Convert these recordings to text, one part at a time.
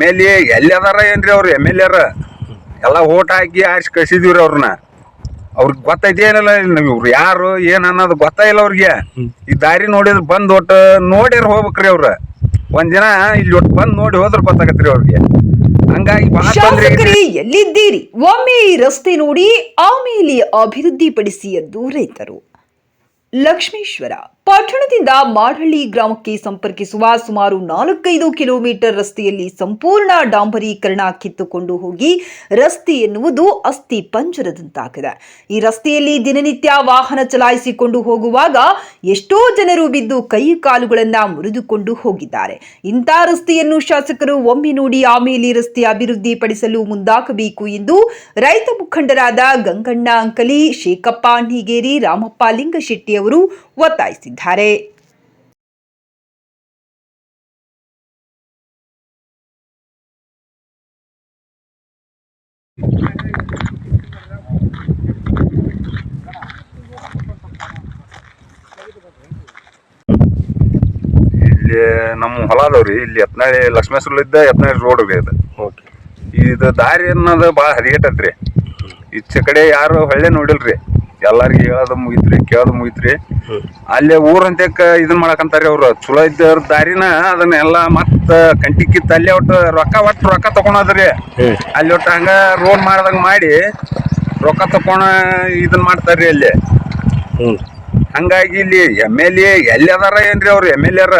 M L A ಎಲ್ಲಿ ಅದಾರ ಏನ್ರಿ ಅವ್ರು ಎಂ ಎಲ್ ಎರ ಎಲ್ಲ ಓಟ್ ಹಾಕಿ ಆರಿಸಿ ಕಳಿಸಿದೀವ್ರಿ ಅವ್ರನ್ನ. ಅವ್ರಿಗೆ ಗೊತ್ತೈತಿ ಏನಿಲ್ಲ ಇವ್ರು ಯಾರು ಏನು ಅನ್ನೋದು ಗೊತ್ತಾಯಿಲ್ಲ ಅವ್ರಿಗೆ. ಈ ದಾರಿ ನೋಡಿದ್ರೆ ಬಂದು ಒಟ್ಟು ನೋಡಿರ್ ಹೋಗ್ಬೇಕ್ರಿ ಅವ್ರು. ಒಂದಿನ ದಿನ ಇಲ್ಲಿ ಒಟ್ಟು ಬಂದು ನೋಡಿ ಹೋದ್ರೆ ಗೊತ್ತಾಗತ್ರಿ ಅವ್ರಿಗೆ. ಹಂಗಾಗಿ ಬಹಳ ತೊಂದ್ರೆ ಐತ್ರಿ. ಶಾಸಕರೇ ಎಲ್ಲಿದ್ದೀರಿ? ಒಮ್ಮೆ ಈ ರಸ್ತೆ ನೋಡಿ ಆಮೇಲೆ ಅಭಿವೃದ್ಧಿಪಡಿಸಿ ಎಂದು ರೈತರು. ಲಕ್ಷ್ಮೇಶ್ವರ. ಪಟ್ಟಣದಿಂದ ಮಾಡಹಳ್ಳಿ ಗ್ರಾಮಕ್ಕೆ ಸಂಪರ್ಕಿಸುವ ಸುಮಾರು ನಾಲ್ಕೈದು ಕಿಲೋಮೀಟರ್ ರಸ್ತೆಯಲ್ಲಿ ಸಂಪೂರ್ಣ ಡಾಂಬರೀಕರಣ ಕಿತ್ತುಕೊಂಡು ಹೋಗಿ ರಸ್ತೆ ಎನ್ನುವುದು ಅಸ್ಥಿ ಪಂಜರದಂತಾಗಿದೆ. ಈ ರಸ್ತೆಯಲ್ಲಿ ದಿನನಿತ್ಯ ವಾಹನ ಚಲಾಯಿಸಿಕೊಂಡು ಹೋಗುವಾಗ ಎಷ್ಟೋ ಜನರು ಬಿದ್ದು ಕೈ ಕಾಲುಗಳನ್ನ ಮುರಿದುಕೊಂಡು ಹೋಗಿದ್ದಾರೆ. ಇಂಥ ರಸ್ತೆಯನ್ನು ಶಾಸಕರು ಒಮ್ಮೆ ನೋಡಿ ಆಮೇಲೆ ರಸ್ತೆ ಅಭಿವೃದ್ಧಿಪಡಿಸಲು ಮುಂದಾಗಬೇಕು ಎಂದು ರೈತ ಮುಖಂಡರಾದ ಗಂಗಣ್ಣ ಅಂಕಲಿ, ಶೇಖಪ್ಪ ನೀಗೇರಿ ರಾಮಪ್ಪ, ಲಿಂಗಶೆಟ್ಟಿ ಅವರು ಒತ್ತಾಯಿಸಿದ್ದಾರೆ. ಇಲ್ಲಿ ನಮ್ಮ ಹೊಲ ಅದಾವ್ರಿ ಇಲ್ಲಿ ಯತ್ನಾಳಿ ಲಕ್ಷ್ಮೇಶ್ವರ ಇದ್ದ ಯತ್ನಾಳಿ ರೋಡ್ ರೀ ಅದು ಓಕೆ. ಇದು ದಾರಿ ಅನ್ನೋದು ಭಾಳ ಹರಿಗೆಟ್ಟತ್ರಿ ಈಚೆ ಕಡೆ ಯಾರು ಹೊಳ್ಳೆ ನೋಡಿಲ್ರಿ. ಎಲ್ಲಾರ್ಗಿ ಹೇಳೋದು ಮುಗಿತ್ರಿ, ಕೇಳೋದು ಮುಗಿತ್ರಿ. ಅಲ್ಲೇ ಊರಂತೆಕ್ ಇದನ್ ಮಾಡಕಂತಾರಿ ಅವ್ರು. ಚಲೋ ಇದ್ದವ್ರ ದಾರಿನ ಅದನ್ನೆಲ್ಲ ಮತ್ತ ಕಂಟಿ ಕಿತ್ತ ಅಲ್ಲೇ ಒಟ್ಟು ರೊಕ್ಕ ಒಟ್ಟು ರೊಕ್ಕ ಹ್ಮ್. ಅಲ್ಲಿ ಒಟ್ಟು ಹಂಗ ರೋಡ್ ಮಾಡ್ದಂಗ ಮಾಡಿ ರೊಕ್ಕ ತಕೊಂಡ ಇದನ್ ಮಾಡ್ತಾರ್ರಿ ಅಲ್ಲಿ. ಹಂಗಾಗಿ ಇಲ್ಲಿ ಎಂ ಎಲ್ ಎ ಎಲ್ಲಿ ಅದಾರ ಏನ್ರಿ ಅವ್ರು ಎಂ ಎಲ್ ಎರ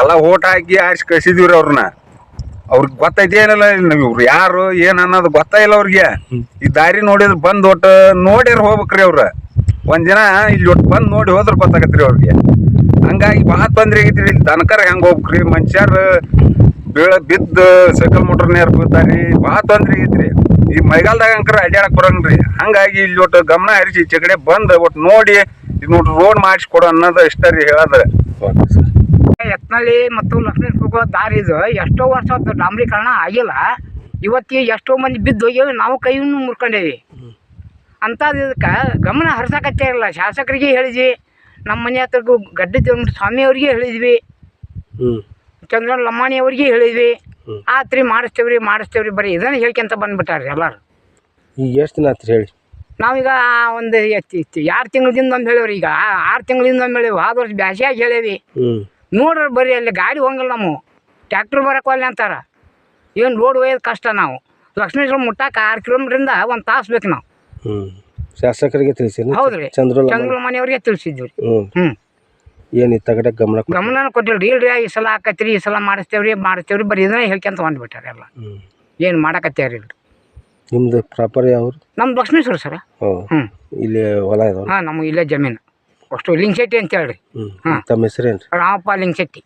ಎಲ್ಲ ಓಟ್ ಹಾಕಿ ಆರಿಸಿ ರೀ ಅವ್ರನ್ನ. ಅವ್ರಿಗೆ ಗೊತ್ತೈತಿ ಏನಿಲ್ಲ ಇವ್ರು ಯಾರು ಏನು ಅನ್ನೋದು ಗೊತ್ತಾಯಿಲ್ಲ ಅವ್ರಿಗೆ. ಈ ದಾರಿ ನೋಡಿದ್ರೆ ಬಂದು ಒಟ್ಟು ನೋಡಿರ್ ಹೋಗ್ಬೇಕ್ರಿ ಅವ್ರು. ಒಂದಿನ ದಿನ ಇಲ್ಲಿ ಒಟ್ಟು ಬಂದು ನೋಡಿ ಹೋದ್ರೆ ಗೊತ್ತಾಗತ್ರಿ ಅವ್ರಿಗೆ. ಹಂಗಾಗಿ ಭಾಳ ಬಂದ್ರಿ ಆಗೈತ್ರಿ ಇಲ್ಲಿ ದನಕರ ಹೆಂಗ್ ಹೋಗ್ಬೇಕ್ರಿ? ಮನುಷ್ಯರ್ ಬೀಳ ಬಿದ್ದು ಸೈಕಲ್ ಮೋಟರ್ ನೇರ್ ಬೀಳ್ತಾರಿ ಭಾಳ ಬಂದ್ರಿ ಆಗೈತ್ರಿ. ಈ ಮಳೆಗಾಲದಾಗ ಅಂಕರ ಅಡ್ಡಾಡಕ್ ಬರಂಗ್ರಿ. ಹಂಗಾಗಿ ಇಲ್ಲಿ ಒಟ್ಟು ಗಮನ ಹರಿಸಿ ಈಚೆ ಕಡೆ ಬಂದು ಒಟ್ಟು ನೋಡಿ ಇದು ನೋಡ್ರಿ ರೋಡ್ ಮಾಡಿಸ್ಕೊಡು ಅನ್ನೋದು ಇಷ್ಟ ರೀ ಹೇಳೋದು. ಯತ್ನಳ್ಳಿ ಮತ್ತು ಲಕ್ಷ್ಮೀ ದಾರಿ ಇದು. ಎಷ್ಟೋ ವರ್ಷ ಡಾಂಬರೀಕರಣ ಆಗಿಲ್ಲ. ಇವತ್ತಿಗೆ ಎಷ್ಟೋ ಮಂದಿ ಬಿದ್ದು ಹೋಗ್ಯಾವ ನಾವು ಕೈಯನ್ನು ಮುರ್ಕೊಂಡೇವಿ. ಅಂಥದ್ದು ಇದಕ್ಕೆ ಗಮನ ಹರ್ಸಕತ್ತೇ ಇರಲ್ಲ. ಶಾಸಕರಿಗೆ ಹೇಳಿದ್ವಿ ನಮ್ಮ ಮನೆ ಹತ್ರಗೂ ಗಡ್ಡೆ ಸ್ವಾಮಿ ಅವ್ರಿಗೆ ಹೇಳಿದ್ವಿ. ಚಂದ್ರ ಚಂದ್ರನ್ ಲಮ್ಮಾಣಿ ಅವ್ರಿಗೆ ಹೇಳಿದ್ವಿ. ಆತ್ರಿ ಮಾಡಿಸ್ತೇವ್ರಿ ಮಾಡಿಸ್ತೇವ್ರಿ ಬರೀ ಇದನ್ನು ಹೇಳ್ಕೊಂತ ಬಂದ್ಬಿಟ್ಟಾರ್ರಿ ಎಲ್ಲರೂ. ಈಗ ಎಷ್ಟು ದಿನ ಆತ್ರಿ ಹೇಳಿ? ನಾವೀಗ ಒಂದು ಎರಡು ತಿಂಗಳಿಂದ ಒಂದು ಹೇಳೇವ್ರಿ ಈಗ. ಆರು ತಿಂಗಳಿಂದ ಒಂದು ಹೇಳೇವಿ ಆದ ವರ್ಷ ಬ್ಯಾಸಿಯಾಗಿ ಹೇಳೇವಿ. ನೋಡ್ರಿ ಬರ್ರಿ ಅಲ್ಲಿ ಗಾಡಿ ಹೋಗಲ್ಲ ನಾವು. ಟ್ಯಾಕ್ಟ್ರ್ ಬರಕ್ಕೆ ಅಂತಾರ. ಏನು ರೋಡ್ ಒಯ್ಯೋದು ಕಷ್ಟ ನಾವು. ಲಕ್ಷ್ಮೇಶ್ವರ ಮುಟ್ಟಾಕ ಆರು ಕಿಲೋಮೀಟ್ರಿಂದ ಒಂದು ತಾಸು ಬೇಕು ನಾವು. ಹ್ಞೂ ಶಾಸಕರಿಗೆ ತಿಳಿಸಿ ಹೌದು ರೀ ಚಂದ್ರ ಮನೆಯವ್ರಿಗೆ ತಿಳಿಸಿದ್ವಿ ಹ್ಞೂ ಹ್ಞೂ ಏನು ತಗಡೆ ಗಮನ ಗಮನನೂ ಗಮನ ರೀ ಇಲ್ರಿ ಈ ಸಲ ಹಾಕತ್ತೀರಿ ಈ ಸಲ ಮಾಡಿಸ್ತೇವ್ರಿ ಮಾಡಿಸ್ತೇವ್ರಿ ಬರೀ ಇದನ್ನ ಹೇಳ್ಕೊಂತ ಬಂದ್ಬಿಟ್ಟಾರೆ ಎಲ್ಲ. ಏನು ಮಾಡಕತ್ತೇವ್ರಿ ಇಲ್ರಿ. ನಿಮ್ದು ಪ್ರಾಪರ್ ಯಾವ್ರು? ನಮ್ಮ ಲಕ್ಷ್ಮೇಶ್ವರ ಸರ. ಹ್ಞೂ ಇಲ್ಲಿ ಹೊಲ ಇದಾವೆ ಹಾಂ ನಮಗೆ ಇಲ್ಲೇ ಜಮೀನು. ಅಷ್ಟು ಲಿಂಗಶೆಟ್ಟಿ ಅಂತ ಹೇಳ್ರಿ. ಹ್ಞೂ ಹಾಂ. ತಮ್ಮ ಹೆಸರೇನು ರೀ ರಾಮಪ್ಪ ಲಿಂಗಶೆಟ್ಟಿ